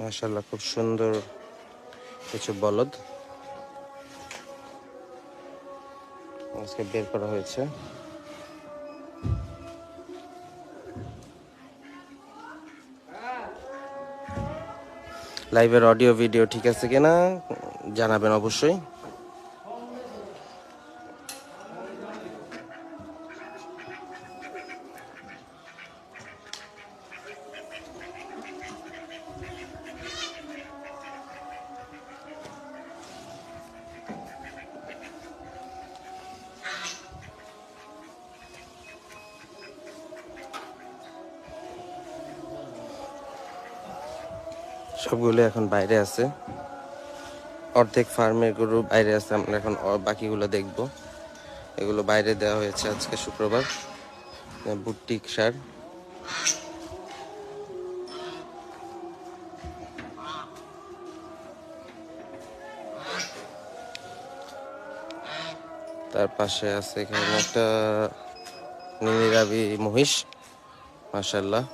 মাশাল্লাহ খুব সুন্দর কিছু বলদ। আজকে বের করা হয়েছে। লাইভের অডিও ভিডিও ঠিক আছে কিনা জানাবেন অবশ্যই। সবগুলো এখন বাইরে আছে। অর্ধেক ফার্মের গরু বাইরে আছে, আমরা এখন বাকিগুলো দেখব। এগুলো বাইরে দেওয়া হয়েছে আজকে শুক্রবার। বুটিক সার। তার পাশে আছে এখানে একটা নীলিরাবি মহিষ মাশাল্লাহ